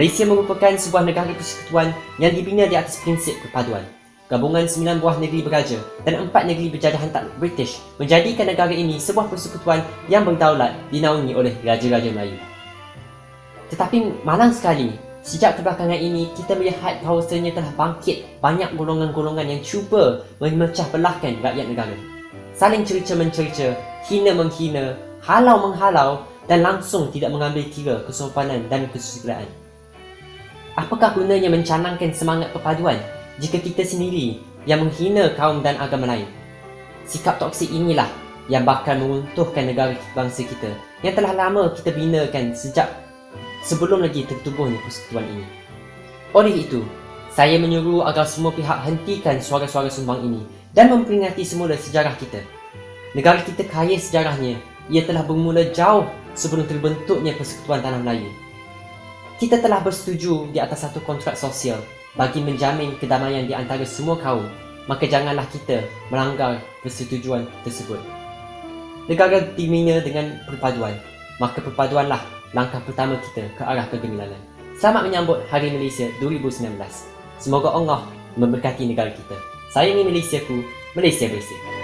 Malaysia merupakan sebuah negara persekutuan yang dibina di atas prinsip perpaduan. Gabungan sembilan buah negeri beraja dan empat negeri berjajahan tak British menjadikan negara ini sebuah persekutuan yang berdaulat dinaungi oleh Raja-Raja Melayu. Tetapi malang sekali, sejak kebelakangan ini kita melihat bahawasanya telah bangkit banyak golongan-golongan yang cuba memecah belahkan rakyat negara. Saling cerca-mencerca, hina-menghina, halau-menghalau dan langsung tidak mengambil kira kesopanan dan kesusilaan. Apakah gunanya mencanangkan semangat perpaduan jika kita sendiri yang menghina kaum dan agama lain? Sikap toksik inilah yang bakal meruntuhkan negara bangsa kita yang telah lama kita binakan sejak sebelum lagi tertubuhnya persekutuan ini. Oleh itu, saya menyuruh agar semua pihak hentikan suara-suara sumbang ini dan memperingati semula sejarah kita. Negara kita kaya sejarahnya, ia telah bermula jauh sebelum terbentuknya Persekutuan Tanah Melayu. Kita telah bersetuju di atas satu kontrak sosial bagi menjamin kedamaian di antara semua kaum, maka janganlah kita melanggar persetujuan tersebut. Negara dibina dengan perpaduan, maka perpaduanlah langkah pertama kita ke arah kegemilangan. Selamat menyambut Hari Malaysia 2019. Semoga Allah memberkati negara kita. Sayangi Malaysiaku, Malaysia bersih.